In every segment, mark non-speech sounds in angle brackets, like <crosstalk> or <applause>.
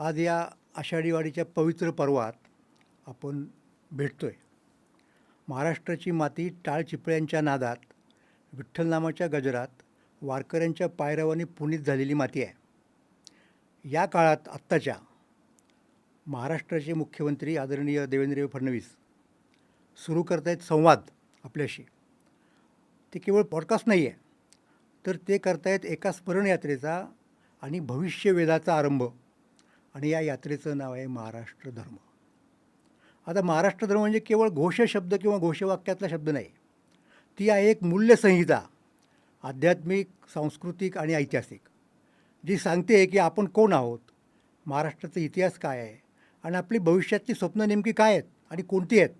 आज या आषाढीवाडीच्या पवित्र पर्वात आपण भेटतो आहे महाराष्ट्राची माती टाळ चिपळ्यांच्या नादात विठ्ठलनामाच्या गजरात वारकऱ्यांच्या पायरवानी पुनीत झालेली माती आहे. या काळात आत्ताच्या महाराष्ट्राचे मुख्यमंत्री आदरणीय देवेंद्र फडणवीस सुरू करतायत संवाद आपल्याशी. ते केवळ पॉडकास्ट नाही आहे तर ते करतायत एका स्मरणयात्रेचा आणि भविष्यवेदाचा आरंभ. आणि या यात्रेचं नाव आहे महाराष्ट्र धर्म. आता महाराष्ट्र धर्म म्हणजे केवळ घोष शब्द किंवा घोषवाक्यातला शब्द नाही. ती आहे एक मूल्यसंहिता आध्यात्मिक सांस्कृतिक आणि ऐतिहासिक जी सांगते की आपण कोण आहोत महाराष्ट्राचा इतिहास काय आहे आणि आपली भविष्यातली स्वप्न नेमकी काय आहेत आणि कोणती आहेत.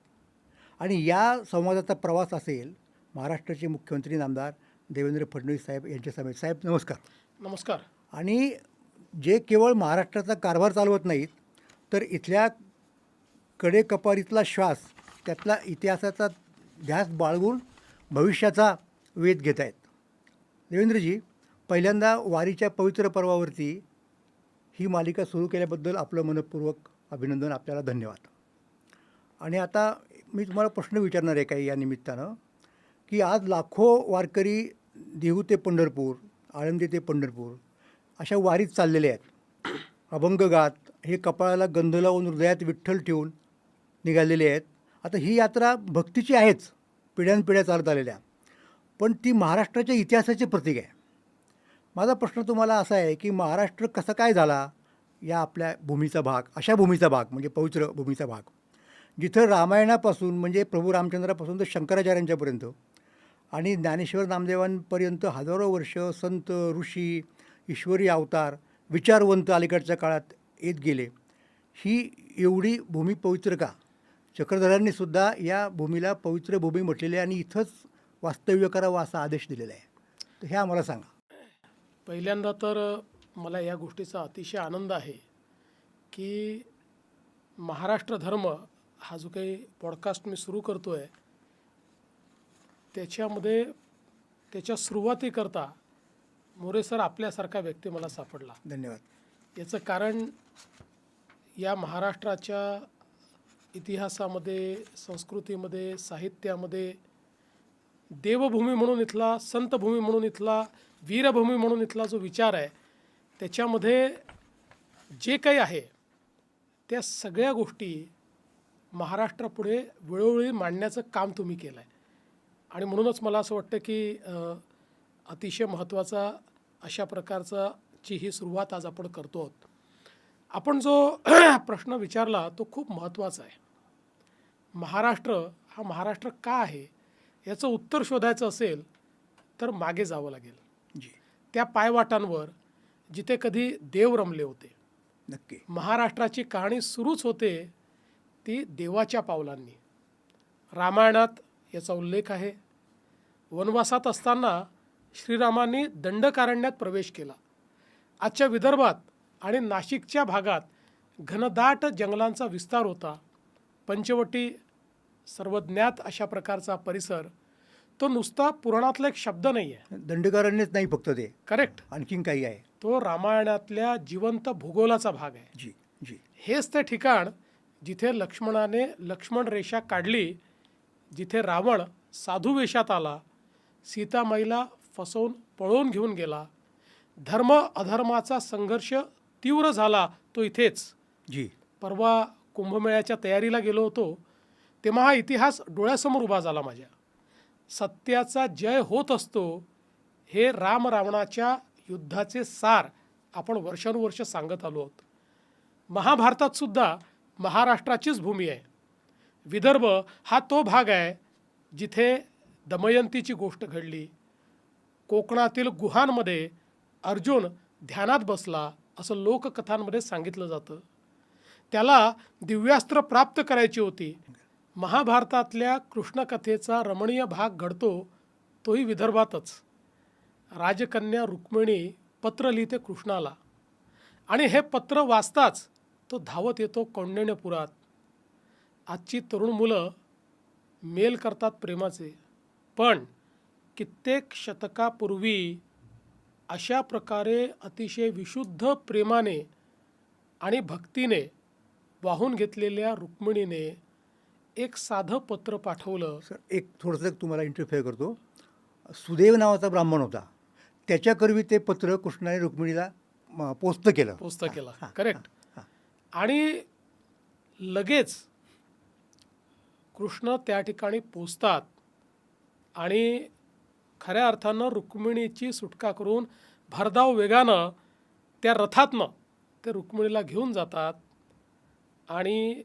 आणि या संवादाचा प्रवास असेल महाराष्ट्राचे मुख्यमंत्री नामदार देवेंद्र फडणवीस साहेब यांच्या समेत साहेब नमस्कार. नमस्कार. आणि जे केवळ महाराष्ट्राचा कारभार चालवत नाहीत तर इथल्या कडेकपारीतला श्वास त्यातला इतिहासाचा ध्यास बाळगून भविष्याचा वेध घेत आहेत. देवेंद्रजी पहिल्यांदा वारीच्या पवित्र पर्वावरती ही मालिका सुरू केल्याबद्दल आपलं मनपूर्वक अभिनंदन आपल्याला धन्यवाद. आणि आता मी तुम्हाला प्रश्न विचारणार आहे काही या निमित्तानं की आज लाखो वारकरी देहू ते पंढरपूर आळंदी ते पंढरपूर अशा वारीत चाललेले आहेत. अभंग गात हे कपाळाला गंध लावून हृदयात विठ्ठल ठेवून निघालेले आहेत. आता ही यात्रा भक्तीची आहेच पिढ्यानपिढ्या चालत आलेल्या. पण ती महाराष्ट्राच्या इतिहासाचे प्रतीक आहे. माझा प्रश्न तुम्हाला असा आहे की महाराष्ट्र कसा काय झाला या आपल्या भूमीचा भाग अशा भूमीचा भाग म्हणजे पवित्र भूमीचा भाग. जिथं रामायणापासून म्हणजे प्रभू रामचंद्रापासून तर शंकराचार्यांच्यापर्यंत आणि ज्ञानेश्वर नामदेवांपर्यंत हजारो वर्ष संत ऋषी ईश्वरी अवतार विचारवंत अलीकडच्या काळात येत गेले. ही एवढी भूमी पवित्र का? चक्रधरांनी सुद्धा या भूमीला पवित्र भूमी म्हटलेली आहे आणि इथंच वास्तव्य करावं असा आदेश दिलेला आहे. तर हे आम्हाला सांगा. पहिल्यांदा तर मला या गोष्टीचा अतिशय आनंद आहे की महाराष्ट्र धर्म हा जो काही पॉडकास्ट मी सुरू करतो आहे त्याच्यामध्ये त्याच्या सुरुवातीकरता मोरे सर आपल्यासारखा व्यक्ती मला सापडला. धन्यवाद. याचं कारण या महाराष्ट्राच्या इतिहासामध्ये संस्कृतीमध्ये साहित्यामध्ये देवभूमी म्हणून इथला संतभूमी म्हणून इथला वीरभूमी म्हणून इथला जो विचार आहे त्याच्यामध्ये जे काही आहे त्या सगळ्या गोष्टी महाराष्ट्रापुढे वेळोवेळी मांडण्याचं काम तुम्ही केलं आहे आणि म्हणूनच मला असं वाटतं की अतिशय महत्त्वाचा अशा प्रकारचा ची ही सुरुवात आज आपण करतो आहोत आपण जो <clears throat> प्रश्न विचारला तो खूप महत्त्वाचा आहे. महाराष्ट्र हा महाराष्ट्र का आहे? याचं उत्तर शोधायचं असेल तर मागे जावं लागेल. जी. त्या पायवाटांवर जिथे कधी देव रमले होते नक्की. महाराष्ट्राची कहाणी सुरूच होते ती देवाच्या पावलांनी. रामायणात याचा उल्लेख आहे. वनवासात असताना श्रीरामांनी दंडकारण्यात प्रवेश केला. आजच्या विदर्भात आणि नाशिकच्या भागात घनदाट जंगलांचा विस्तार होता. पंचवटी सर्वज्ञात अशा प्रकारचा परिसर तो नुसता पुराणातला एक शब्द नाही आहे दंडकारांनीच नाही फक्त ते. करेक्ट आणखीन काही आहे. तो रामायणातल्या जिवंत भूगोलाचा भाग आहे. जी जी. हेच ते ठिकाण जिथे लक्ष्मणाने लक्ष्मण रेषा काढली जिथे रावण साधू वेशात आला सीतामाईला फसवून पळवून घेऊन गेला. धर्म अधर्माचा संघर्ष तीव्र झाला तो इथेच. जी. परवा कुंभमेळ्याच्या तयारीला गेलो होतो तेव्हा हा इतिहास डोळ्यासमोर उभा झाला माझ्या. सत्याचा जय होत असतो हे राम रावणाच्या युद्धाचे सार आपण वर्षानुवर्ष सांगत आलो आहोत. महाभारतात सुद्धा महाराष्ट्राचीच भूमी आहे. विदर्भ हा तो भाग आहे जिथे दमयंतीची गोष्ट घडली. कोकणातील गुहांमध्ये अर्जुन ध्यानात बसला असं लोककथांमध्ये सांगितलं जातं. त्याला दिव्यास्त्र प्राप्त करायची होती. महाभारतातल्या कृष्णकथेचा रमणीय भाग घडतो तोही विदर्भातच. राजकन्या रुक्मिणी पत्र लिहिते कृष्णाला. आणि हे पत्र वाचताच तो धावत येतो कौंडिण्यपुरात. आजची तरुण मुलं मेल करतात प्रेमाचे. पण कित्येक शतकापूर्वी अशा प्रकारे अतिशय विशुद्ध प्रेमाने आणि भक्तीने वाहून घेतलेल्या रुक्मिणीने एक साधं पत्र पाठवलं. सर एक थोडंसं तुम्हाला इंटरफेअर करतो. सुदैव नावाचा ब्राह्मण होता. त्याच्याकरवी ते पत्र कृष्णाने रुक्मिणीला पोस्त केलं. पोस्त केला. करेक्ट. आणि लगेच कृष्ण त्या ठिकाणी पोचतात आणि खऱ्या अर्थानं रुक्मिणीची सुटका करून भरधाव वेगानं त्या रथातनं ते रुक्मिणीला घेऊन जातात. आणि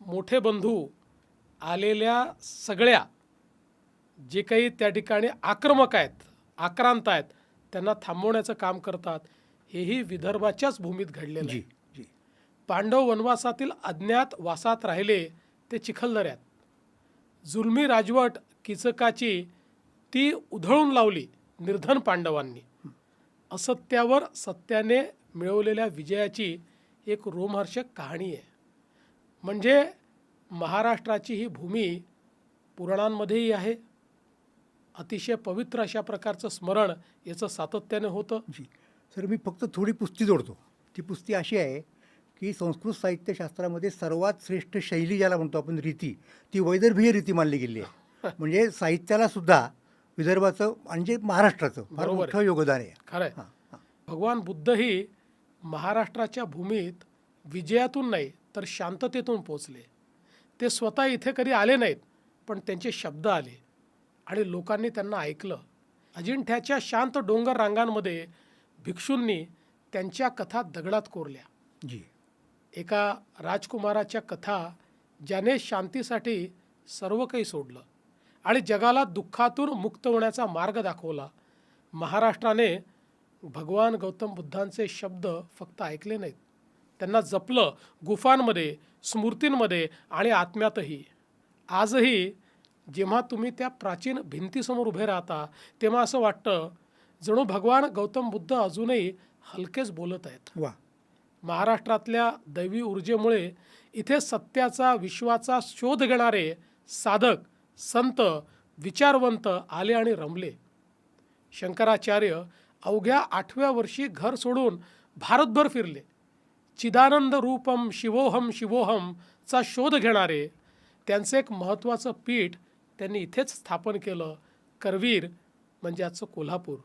मोठे बंधू आलेल्या सगळ्या जे काही त्या ठिकाणी आक्रमक आहेत आक्रांत आहेत त्यांना थांबवण्याचं काम करतात. हेही विदर्भाच्याच भूमीत घडलेलं आहे. जी जी. पांडव वनवासातील अज्ञात वासात राहिले ते चिखलदऱ्यात. जुलमी राजवट किचकाची ती उधळून लावली निर्धन पांडवांनी. असत्यावर सत्याने मिळवलेल्या विजयाची एक रोमहर्षक कहाणी आहे. म्हणजे महाराष्ट्राची ही भूमी पुराणांमध्येही आहे. अतिशय पवित्र अशा प्रकारचं स्मरण याचं सातत्याने होतं. जी. सर मी फक्त थोडी पुस्ती जोडतो. ती पुस्ती अशी आहे की संस्कृत साहित्यशास्त्रामध्ये सर्वात श्रेष्ठ शैली ज्याला म्हणतो आपण रीती ती वैदर्भीय रीती मानली गेली आहे. <laughs> म्हणजे साहित्याला सुद्धा विदर्भाचं म्हणजे महाराष्ट्राचं फार बरोबर आहे. मोठं योगदान आहे. खरं आहे. हां भगवान बुद्धही महाराष्ट्राच्या भूमीत विजयातून नाही तर शांततेतून पोचले ते स्वतः इथे कधी आले नाहीत पण त्यांचे शब्द आले आणि लोकांनी त्यांना ऐकलं. अजिंठ्याच्या शांत डोंगर रांगांमध्ये भिक्षूंनी त्यांच्या कथा दगडात कोरल्या. जी. एका राजकुमाराच्या कथा ज्याने शांतीसाठी सर्व काही सोडलं. आणि जगाला दुःखातून मुक्त होण्याचा मार्ग दाखवला. महाराष्ट्राने भगवान गौतम बुद्धांचे शब्द फक्त ऐकले नाहीत. त्यांना जपलं गुफांमध्ये स्मृतींमध्ये आणि आत्म्यातही. आजही जेव्हा तुम्ही त्या प्राचीन भिंतीसमोर उभे राहता तेव्हा असं वाटतं जणू भगवान गौतम बुद्ध अजूनही हलकेच बोलत आहेत. वा. महाराष्ट्रातल्या दैवी ऊर्जेमुळे इथे सत्याचा विश्वाचा शोध घेणारे साधक संत विचारवंत आले आणि रमले. शंकराचार्य अवघ्या आठव्या वर्षी घर सोडून भारतभर फिरले. चिदानंद रूपम शिवोहम शिवोहम चा शोध घेणारे त्यांचं एक महत्त्वाचं पीठ त्यांनी इथेच स्थापन केलं करवीर म्हणजे आजचं कोल्हापूर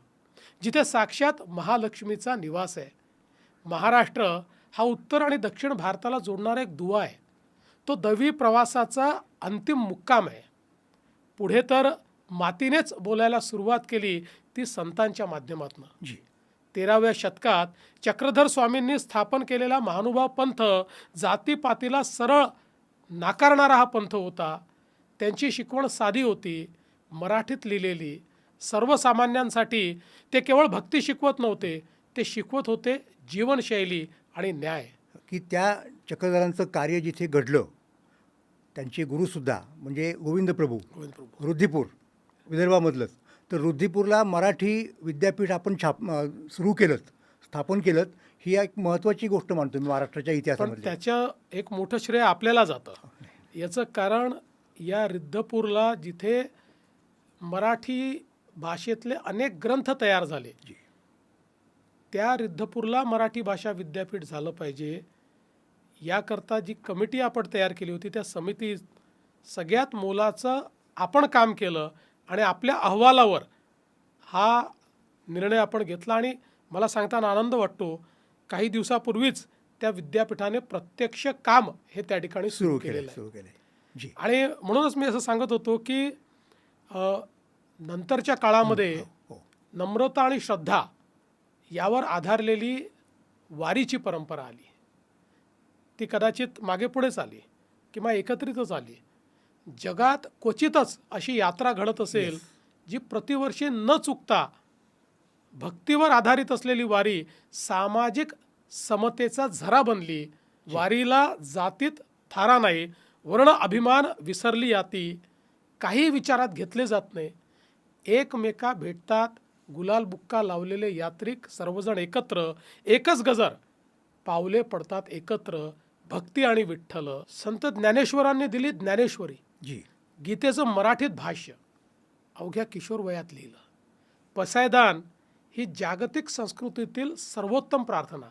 जिथे साक्षात महालक्ष्मीचा निवास आहे. महाराष्ट्र हा उत्तर आणि दक्षिण भारताला जोडणारा एक दुवा आहे. तो दवी प्रवासाचा अंतिम मुक्काम आहे. पुढे तर मातीनेच बोलायला सुरुवात केली ती संतांच्या माध्यमातून. जी. तेराव्या शतकात चक्रधर स्वामींनी स्थापन केलेला महानुभाव पंथ जातीपातीला सरळ नाकारणारा हा पंथ होता. त्यांची शिकवण साधी होती मराठीत लिहिलेली. सर्वसामान्यांसाठी ते केवळ भक्ती शिकवत नव्हते ते शिकवत होते जीवनशैली आणि न्याय. की त्या चक्रधरांचं कार्य जिथे घडलं त्यांचे गुरुसुद्धा म्हणजे गोविंद प्रभू रुद्धिपूर विदर्भामधलंच. तर रुद्धिपूरला मराठी विद्यापीठ आपण छाप सुरू केलं स्थापन केलं ही एक महत्त्वाची गोष्ट मानतो मी महाराष्ट्राच्या इतिहासामध्ये. त्याचं एक मोठं श्रेय आपल्याला जातं. याचं कारण या रिद्धपूरला जिथे मराठी भाषेतले अनेक ग्रंथ तयार झाले. त्या रिद्धपूरला मराठी भाषा विद्यापीठ झालं पाहिजे. याकरता जी कमिटी आपण तयार केली होती त्या समितीत सगळ्यात मोलाचं आपण काम केलं आणि आपल्या अहवालावर हा निर्णय आपण घेतला आणि मला सांगताना आनंद वाटतो काही दिवसापूर्वीच त्या विद्यापीठाने प्रत्यक्ष काम हे त्या ठिकाणी सुरू सुरू केलं केलेलं आहे. केलं जी. आणि म्हणूनच मी असं सांगत होतो की नंतरच्या काळामध्ये हो. नम्रता आणि श्रद्धा यावर आधारलेली वारीची परंपरा आली. ती कदाचित मागे पुढेच आली किंवा एकत्रितच आली. जगात क्वचितच अशी यात्रा घडत असेल जी प्रतिवर्षी न चुकता भक्तीवर आधारित असलेली वारी सामाजिक समतेचा झरा बनली. वारीला जातीत थारा नाही वर्ण अभिमान विसरली याती. काही विचारात घेतले जात नाही. एकमेका भेटतात गुलाल बुक्का लावलेले यात्रिक सर्वजण एकत्र एकच गजर. पावले पडतात एकत्र भक्ती आणि विठ्ठल संत ज्ञानेश्वरांनी दिली ज्ञानेश्वरी. जी. गीतेचं मराठीत भाष्य. अवघ्या किशोर वयात लिहिलं. पसायदान ही जागतिक संस्कृतीतील सर्वोत्तम प्रार्थना.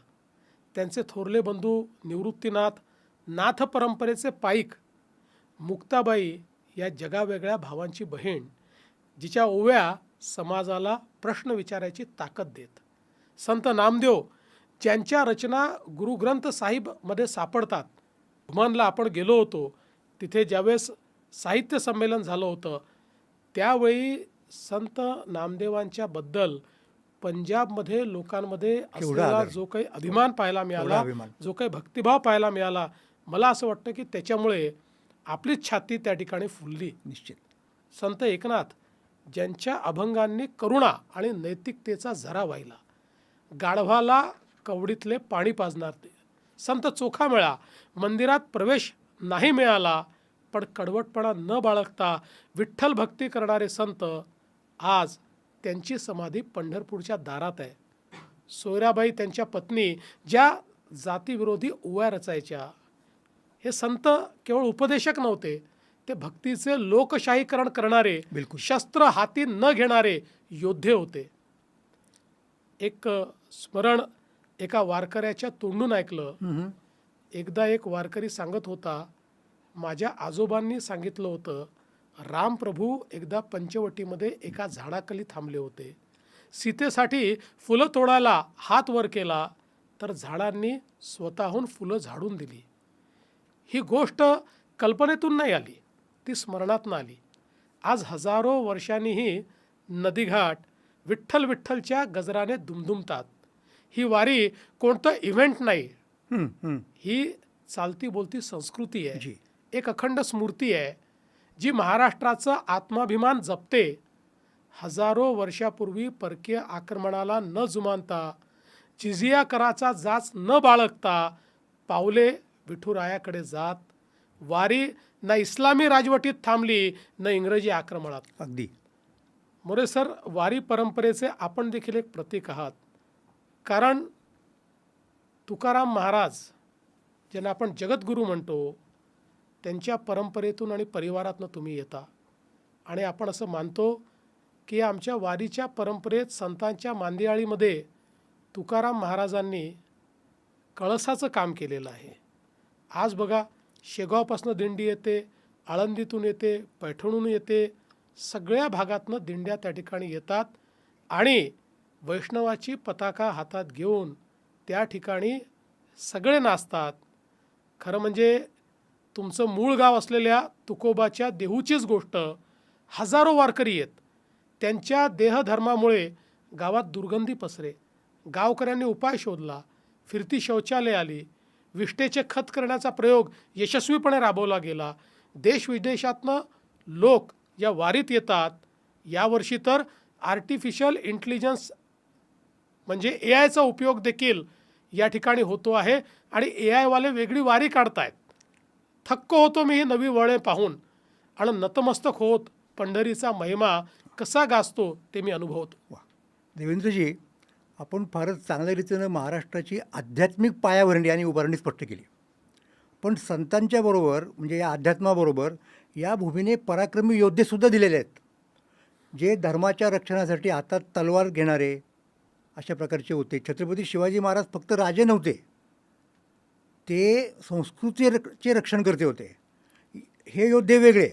त्यांचे थोरले बंधू निवृत्तीनाथ नाथ परंपरेचे पाईक मुक्ताबाई या जगावेगळ्या भावांची बहीण जिच्या ओव्या समाजाला प्रश्न विचारायची ताकद देत. संत नामदेव ज्यांच्या रचना गुरुग्रंथ साहिबमध्ये सापडतात. घुमानला आपण गेलो होतो. तिथे ज्यावेळेस साहित्य संमेलन झालं होतं त्यावेळी संत नामदेवांच्या बद्दल पंजाबमध्ये लोकांमध्ये असलेला. जो काही अभिमान पाहायला मिळाला. जो काही भक्तिभाव पाहायला मिळाला मला असं वाटतं की त्याच्यामुळे आपलीच छाती त्या ठिकाणी फुलली. निश्चित. संत एकनाथ ज्यांच्या अभंगांनी करुणा आणि नैतिकतेचा झरा वाहिला. गाढवाला कवडीतले पाणी पाजणार ते. संत चोखा मिळा मंदिरात प्रवेश नाही मिळाला पण कडवटपणा न बाळगता विठ्ठल भक्ती करणारे संत आज त्यांची समाधी पंढरपूरच्या दारात आहे. सोयराबाई त्यांच्या पत्नी ज्या जातीविरोधी ओव्या रचायच्या. हे संत केवळ उपदेशक नव्हते ते भक्तीचे लोकशाहीकरण करणारे बिलकुल. शस्त्र हाती न घेणारे योद्धे होते. एक स्मरण एका वारकऱ्याच्या तोंडून ऐकलं. एकदा एक वारकरी सांगत होता माझ्या आजोबांनी सांगितलं होतं रामप्रभू एकदा पंचवटीमध्ये एका झाडाखाली थांबले होते. सीतेसाठी फुलं तोडायला हात वर केला तर झाडांनी स्वतःहून फुलं झाडून दिली. ही गोष्ट कल्पनेतून नाही आली ती स्मरणातून आली. आज हजारो वर्षांनीही नदीघाट विठ्ठल विठ्ठलच्या गजराने दुमदुमतात. ही वारी कोणतं इव्हेंट नाही. ही चालती बोलती संस्कृती जी. आहे एक अखंड स्मृती आहे जी महाराष्ट्राचं आत्माभिमान जपते. हजारो वर्षापूर्वी परकीय आक्रमणाला न जुमानता जिझिया कराचा जाच न बाळगता पावले विठुरायाकडे जात वारी ना इस्लामी राजवटीत थांबली न इंग्रजी आक्रमणात. अगदी. मोरे सर वारी परंपरेचे आपण देखील एक प्रतीक आहात. कारण तुकाराम महाराज ज्यांना आपण जगद्गुरू म्हणतो त्यांच्या परंपरेतून आणि परिवारातनं तुम्ही येता. आणि आपण असं मानतो की आमच्या वारीच्या परंपरेत संतांच्या मांदियाळीमध्ये तुकाराम महाराजांनी कळसाचं काम केलेलं आहे. आज बघा शेगावपासनं दिंडी येते आळंदीतून येते पैठणून येते सगळ्या भागातनं दिंड्या त्या ठिकाणी येतात. आणि वैष्णवाची पताका हातात घेऊन त्या ठिकाणी सगळे नाचतात. खरं म्हणजे तुमचं मूळ गाव असलेल्या तुकोबाच्या देहूचीच गोष्ट हजारो वारकरी आहेत. त्यांच्या देहधर्मामुळे गावात दुर्गंधी पसरे. गावकऱ्यांनी उपाय शोधला. फिरती शौचालय आली. विष्टेचे खत करण्याचा प्रयोग यशस्वीपणे राबवला गेला. देशविदेशातनं लोक या वारीत येतात. यावर्षी तर आर्टिफिशियल इंटेलिजन्स म्हणजे ए आयचा उपयोग देखील या ठिकाणी होतो आहे आणि ए आयवाले वेगळी वारी काढतायत. थक्क होतो मी ही नवी वळे पाहून आणि नतमस्तक होत पंढरीचा महिमा कसा गाजतो ते मी अनुभवतो. वा. देवेंद्रजी आपण फारच चांगल्या रीतीनं महाराष्ट्राची आध्यात्मिक पायाभरणी आणि उभारणी स्पष्ट केली. पण संतांच्या बरोबर म्हणजे या अध्यात्माबरोबर या भूमीने पराक्रमी योद्धेसुद्धा दिलेले आहेत. जे धर्माच्या रक्षणासाठी हातात तलवार घेणारे अशा प्रकारचे होते. छत्रपती शिवाजी महाराज फक्त राजे नव्हते. ते संस्कृतीचे रक्षण करते होते. हे योद्धे वेगळे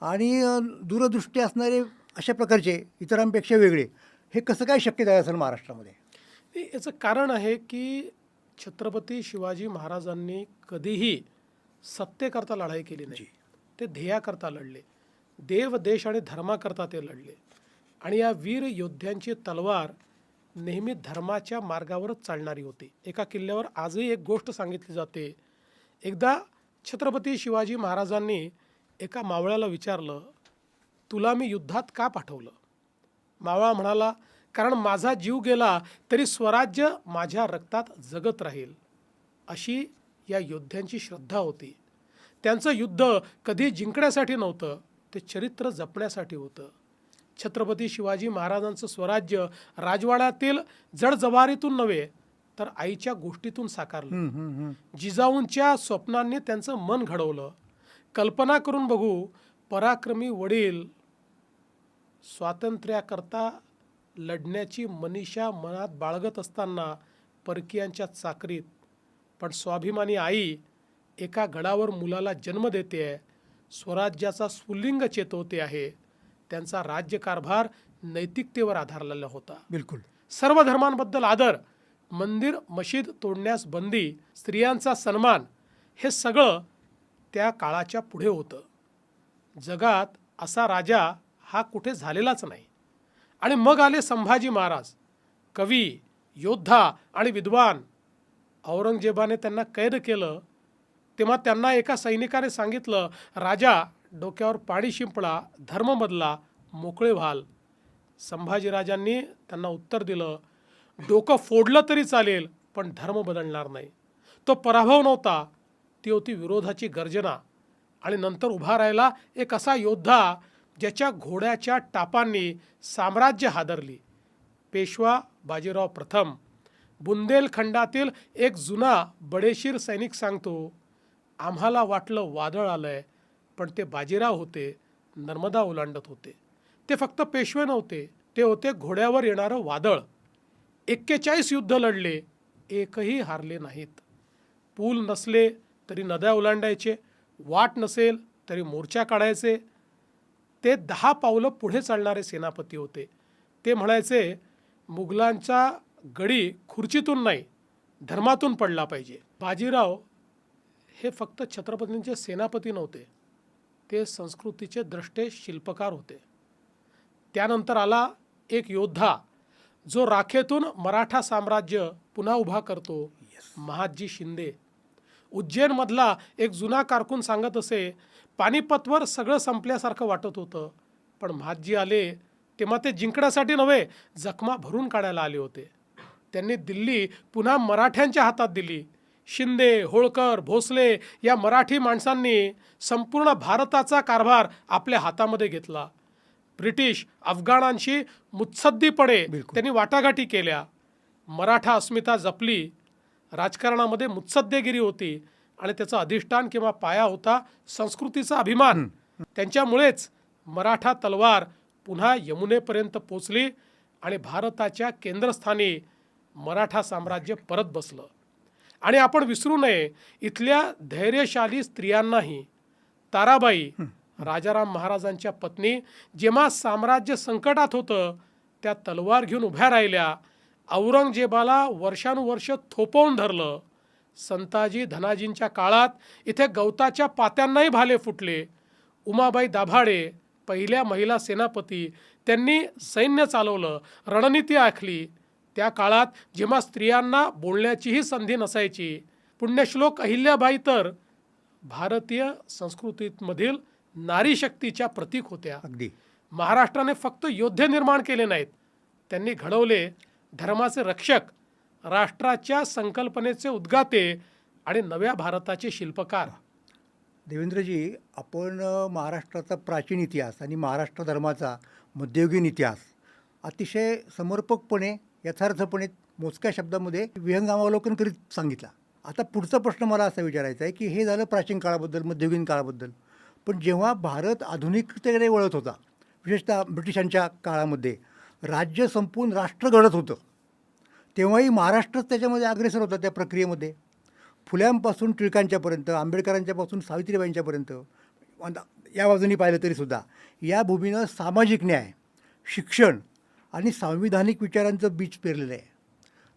आणि दूरदृष्टी असणारे अशा प्रकारचे इतरांपेक्षा वेगळे. हे कसं काय शक्य झालं असेल महाराष्ट्रामध्ये? याचं कारण आहे की छत्रपती शिवाजी महाराजांनी कधीही सत्तेकरता लढाई केली नाही. ते ध्येयाकरता लढले. देव देश आणि धर्माकरता ते लढले. आणि या वीर योद्ध्यांची तलवार नेहमी धर्माच्या मार्गावरच चालणारी होती. एका किल्ल्यावर आजही एक गोष्ट सांगितली जाते. एकदा छत्रपती शिवाजी महाराजांनी एका मावळ्याला विचारलं तुला मी युद्धात का पाठवलं? मावळा म्हणाला कारण माझा जीव गेला तरी स्वराज्य माझ्या रक्तात जगत राहील. अशी या योद्ध्यांची श्रद्धा होती. त्यांचं युद्ध कधी जिंकण्यासाठी नव्हतं ते चरित्र जपण्यासाठी होतं. छत्रपती शिवाजी महाराजांचं स्वराज्य राजवाड्यातील जडजवारीतून नव्हे तर आईच्या गोष्टीतून साकारलं. जिजाऊंच्या स्वप्नांनी त्यांचं मन घडवलं. कल्पना करून बघू पराक्रमी वडील स्वातंत्र्याकरता लढण्याची मनीषा मनात बाळगत असताना परकीयांच्या चाकरीत. पण स्वाभिमानी आई एका गडावर मुलाला जन्म देते स्वराज्याचा स्फुल्लिंग चेतवते आहे. त्यांचा राज्यकारभार नैतिकतेवर आधारलेला होता. बिलकुल. सर्व धर्मांबद्दल आदर मंदिर मशीद तोडण्यास बंदी स्त्रियांचा सन्मान हे सगळं त्या काळाच्या पुढे होतं. जगात असा राजा हा कुठे झालेलाच नाही. आणि मग आले संभाजी महाराज कवी योद्धा आणि विद्वान. औरंगजेबाने त्यांना कैद केलं तेव्हा त्यांना एका सैनिकाने सांगितलं राजा डोक्यावर पाणी शिंपला धर्म बदला मोकळे व्हाल. संभाजीराजांनी त्यांना उत्तर दिलं डोकं फोडलं तरी चालेल पण धर्म बदलणार नाही. तो पराभव नव्हता ती होती विरोधाची गर्जना. आणि नंतर उभा राहिला एक असा योद्धा ज्याच्या घोड्याच्या टापांनी साम्राज्य हादरली. पेशवा बाजीराव प्रथम. बुंदेलखंडातील एक जुना बडेशीर सैनिक सांगतो आम्हाला वाटलं वादळ आलं आहे पण ते बाजीराव होते नर्मदा ओलांडत होते. ते फक्त पेशवे नव्हते ते होते घोड्यावर येणारं वादळ. एक्केचाळीस युद्ध लढले एकही हारले नाहीत. पूल नसले तरी नद्या ओलांडायचे वाट नसेल तरी मोर्चा काढायचे. ते दहा पावलं पुढे चालणारे सेनापती होते. ते म्हणायचे मुघलांचा गडी खुर्चीतून नाही धर्मातून पडला पाहिजे. बाजीराव हे फक्त छत्रपतींचे सेनापती नव्हते. ते संस्कृतीचे द्रष्टे शिल्पकार होते. त्यानंतर आला एक योद्धा जो राखेतून मराठा साम्राज्य पुन्हा उभा करतो महादजी शिंदे. उज्जैनमधला एक जुना कारकून सांगत असे पानिपतवर सगळं संपल्यासारखं वाटत होतं पण महादजी आले तेव्हा ते जिंकण्यासाठी नव्हे जखमा भरून काढायला आले होते. त्यांनी दिल्ली पुन्हा मराठ्यांच्या हातात दिली. शिंदे होळकर भोसले या मराठी माणसांनी संपूर्ण भारताचा कारभार आपल्या हातामध्ये घेतला. ब्रिटिश अफगाणांशी मुत्सद्दीपणे. त्यांनी वाटाघाटी केल्या. मराठा अस्मिता जपली. राजकारणामध्ये मुत्सद्देगिरी होती आणि त्याचं अधिष्ठान किंवा पाया होता संस्कृतीचा अभिमान. त्यांच्यामुळेच मराठा तलवार पुन्हा यमुनेपर्यंत पोचली आणि भारताच्या केंद्रस्थानी मराठा साम्राज्य परत बसलं. आणि आपण विसरू नये इथल्या धैर्यशाली स्त्रियांनाही. ताराबाई राजाराम महाराजांच्या पत्नी जेव्हा साम्राज्य संकटात होतं त्या तलवार घेऊन उभ्या राहिल्या. औरंगजेबाला वर्षानुवर्ष थोपवून धरलं. संताजी धनाजींच्या काळात इथे गवताच्या पात्यांनाही भाले फुटले. उमाबाई दाभाडे पहिल्या महिला सेनापती त्यांनी सैन्य चालवलं रणनीती आखली. त्या काळात जेव्हा स्त्रियांना बोलण्याचीही संधी नसायची पुण्यश्लोक अहिल्याबाई तर भारतीय संस्कृतीमधील नारी शक्तीच्या प्रतीक होत्या. अगदी. महाराष्ट्राने फक्त योद्धे निर्माण केले नाहीत त्यांनी घडवले धर्माचे रक्षक राष्ट्राच्या संकल्पनेचे उद्गाते आणि नव्या भारताचे शिल्पकार. देवेंद्रजी आपण महाराष्ट्राचा प्राचीन इतिहास आणि महाराष्ट्र धर्माचा मध्ययुगीन इतिहास अतिशय समर्पकपणे यथार्थपणे मोजक्या शब्दामध्ये विहंगावलोकन करीत सांगितला. आता पुढचा प्रश्न मला असा विचारायचा आहे की हे झालं प्राचीन काळाबद्दल मध्ययुगीन काळाबद्दल. पण जेव्हा भारत आधुनिकतेकडे वळत होता विशेषतः ब्रिटिशांच्या काळामध्ये राज्य संपून राष्ट्र घडत होतं तेव्हाही महाराष्ट्रच त्याच्यामध्ये अग्रेसर होता त्या प्रक्रियेमध्ये. फुल्यांपासून टिळकांच्यापर्यंत आंबेडकरांच्यापासून सावित्रीबाईंच्यापर्यंत या बाजूनी पाहिलं तरीसुद्धा या भूमीनं सामाजिक न्याय शिक्षण आणि सांविधानिक विचारांचं बीज पेरलेलं आहे.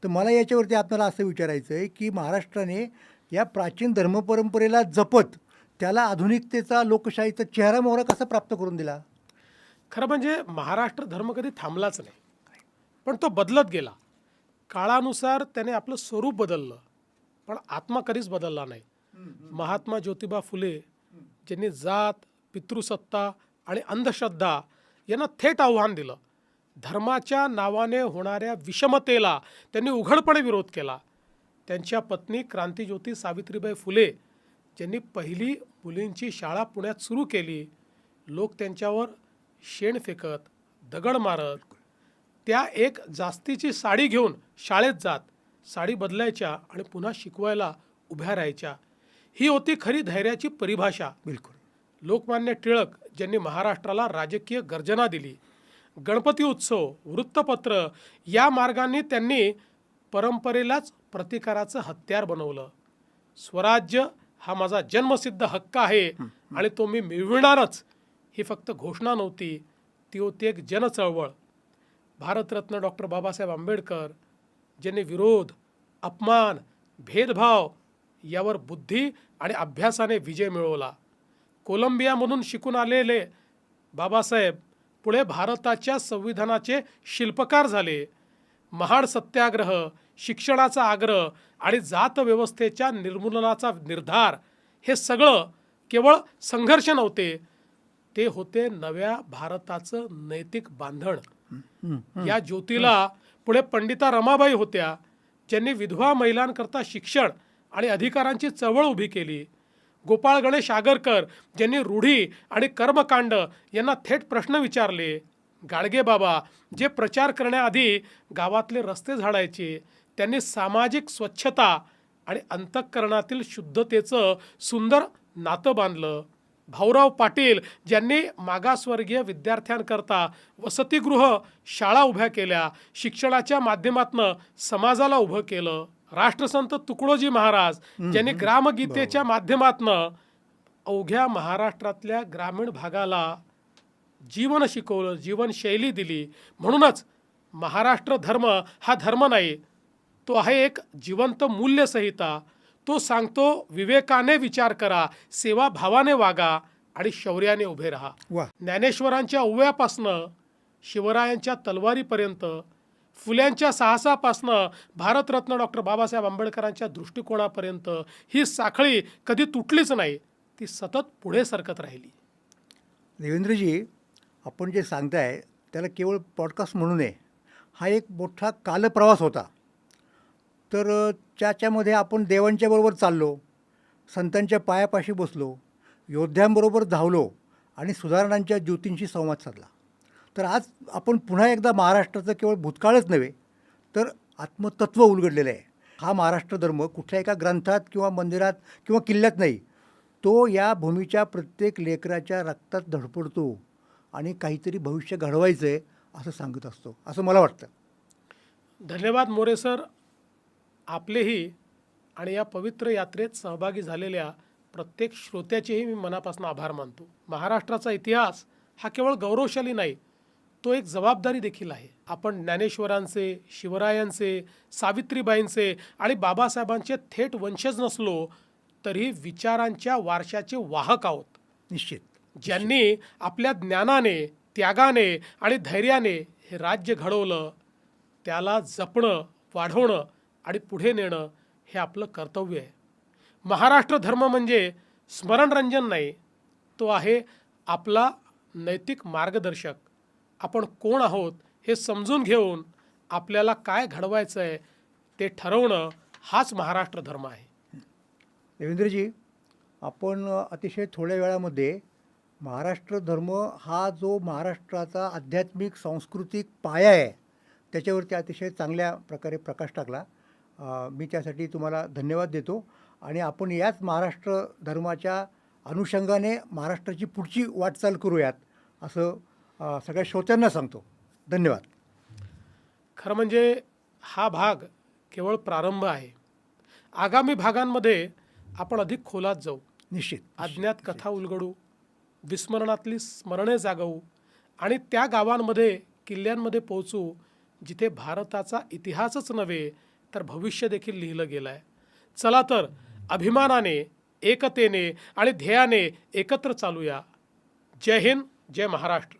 तर मला याच्यावरती आपल्याला असं विचारायचं आहे की महाराष्ट्राने या प्राचीन धर्मपरंपरेला जपत त्याला आधुनिकतेचा लोकशाहीचा चेहरा मोहरा कसा प्राप्त करून दिला? खरं म्हणजे महाराष्ट्र धर्म कधी थांबलाच नाही पण तो बदलत गेला. काळानुसार त्याने आपलं स्वरूप बदललं पण आत्मा कधीच बदलला नाही. महात्मा ज्योतिबा फुले ज्यांनी जात पितृसत्ता आणि अंधश्रद्धा यांना थेट आव्हान दिलं. धर्माच्या नावाने होणाऱ्या विषमतेला त्यांनी उघडपणे विरोध केला. त्यांच्या पत्नी क्रांतिज्योती सावित्रीबाई फुले ज्यांनी पहिली मुलींची शाळा पुण्यात सुरू केली लोक त्यांच्यावर शेण फेकत दगड मारत त्या एक जास्तीची साडी घेऊन शाळेत जात साडी बदलायच्या आणि पुन्हा शिकवायला उभ्या राहायच्या. ही होती खरी धैर्याची परिभाषा. बिलकुल. लोकमान्य टिळक ज्यांनी महाराष्ट्राला राजकीय गर्जना दिली. गणपती उत्सव वृत्तपत्र या मार्गाने त्यांनी परंपरेलाच प्रतिकाराचं हत्यार बनवलं. स्वराज्य हा माझा जन्मसिद्ध हक्क आहे आणि तो मी मिळविणारच ही फक्त घोषणा नव्हती ती होती एक जनचळवळ. भारतरत्न डॉक्टर बाबासाहेब आंबेडकर ज्यांनी विरोध अपमान भेदभाव यावर बुद्धी आणि अभ्यासाने विजय मिळवला. कोलंबियामधून शिकून आलेले बाबासाहेब पुढे भारताच्या संविधानाचे शिल्पकार झाले. महाड सत्याग्रह शिक्षणाचा आग्रह आणि जात व्यवस्थेच्या निर्मूलनाचा निर्धार हे सगळं केवळ संघर्ष नव्हते. ते होते नव्या भारताचं नैतिक बांधण. या ज्योतीला पुढे पंडिता रमाबाई होत्या ज्यांनी विधवा महिलांकरता शिक्षण आणि अधिकारांची चळवळ उभी केली. गोपाळ गणेश आगरकर ज्यांनी रूढी आणि कर्मकांड यांना थेट प्रश्न विचारले. गाडगे बाबा जे प्रचार करण्याआधी गावातले रस्ते झाडायचे त्यांनी सामाजिक स्वच्छता आणि अंतःकरणातील शुद्धतेचं सुंदर नातं बांधलं. भाऊराव पाटील ज्यांनी मागासवर्गीय विद्यार्थ्यांकरता वसतिगृह शाळा उभ्या केल्या शिक्षणाच्या माध्यमातनं समाजाला उभं केलं. राष्ट्रसंत तुकडोजी महाराज ज्यांनी ग्रामगीतेच्या माध्यमातनं अवघ्या महाराष्ट्रातल्या ग्रामीण भागाला जीवन शिकवलं जीवनशैली दिली. म्हणूनच महाराष्ट्र धर्म हा धर्म नाही तो आहे एक जिवंत मूल्यसंहिता. तो सांगतो विवेकाने विचार करा सेवाभावाने वागा आणि शौर्याने उभे राहा. ज्ञानेश्वरांच्या ओव्यापासनं शिवरायांच्या तलवारीपर्यंत फुल्यांच्या साहसापासनं भारतरत्न डॉक्टर बाबासाहेब आंबेडकरांच्या दृष्टिकोनापर्यंत ही साखळी कधी तुटलीच नाही ती सतत पुढे सरकत राहिली. देवेंद्रजी आपण जे सांगताय त्याला केवळ पॉडकास्ट म्हणू नये हा एक मोठा कालप्रवास होता. तर त्याच्यामध्ये आपण देवांच्या बरोबर चाललो संतांच्या पायापाशी बसलो योद्ध्यांबरोबर धावलो आणि सुधारणांच्या ज्योतींशी संवाद साधला. तर आज आपण पुन्हा एकदा महाराष्ट्राचं केवळ भूतकाळच नव्हे तर आत्मतत्व उलगडलेलं आहे. हा महाराष्ट्र धर्म कुठल्या एका ग्रंथात किंवा मंदिरात किंवा किल्ल्यात नाही तो या भूमीच्या प्रत्येक लेकराच्या रक्तात धडपडतो आणि काहीतरी भविष्य घडवायचं आहे असं सांगत असतो असं मला वाटतं. धन्यवाद मोरे सर. आपलेही आणि या पवित्र यात्रेत सहभागी झालेल्या प्रत्येक श्रोत्याचेही मी मनापासून आभार मानतो. महाराष्ट्राचा इतिहास हा केवळ गौरवशाली नाही तो एक जबाबदारी देखील आहे. आपण ज्ञानेश्वरांचे शिवरायांचे सावित्रीबाईंचे आणि बाबासाहेबांचे थेट वंशज नसलो तरी विचारांच्या वारशाचे वाहक आहोत. निश्चित. ज्यांनी आपल्या ज्ञानाने त्यागाने आणि धैर्याने हे राज्य घडवलं त्याला जपणं वाढवणं आणि पुढे नेणं हे आपलं कर्तव्य आहे. महाराष्ट्र धर्म म्हणजे स्मरणरंजन नाही तो आहे आपला नैतिक मार्गदर्शक. आपण कोण आहोत हे समजून घेऊन आपल्याला काय घडवायचं आहे ते ठरवणं हाच महाराष्ट्र धर्म आहे. देवेंद्रजी आपण अतिशय थोड्या वेळामध्ये महाराष्ट्र धर्म हा जो महाराष्ट्राचा आध्यात्मिक सांस्कृतिक पाया आहे त्याच्यावरती अतिशय चांगल्या प्रकारे प्रकाश टाकला. मी त्यासाठी तुम्हाला धन्यवाद देतो आणि आपण याच महाराष्ट्र धर्माच्या अनुषंगाने महाराष्ट्राची पुढची वाटचाल करूयात असं सगळ्या श्रोत्यांना सांगतो. धन्यवाद. खरं म्हणजे हा भाग केवळ प्रारंभ आहे. आगामी भागांमध्ये आपण अधिक खोलात जाऊ. निश्चित अज्ञात कथा उलगडू विस्मरणातली स्मरणे जागवू आणि त्या गावांमध्ये किल्ल्यांमध्ये पोहोचू जिथे भारताचा इतिहासच नव्हे तर भविष्य देखील लिहिलं गेलं आहे चला तर अभिमानाने एकतेने आणि ध्येयाने एकत्र चालूया. जय हिंद जय महाराष्ट्र.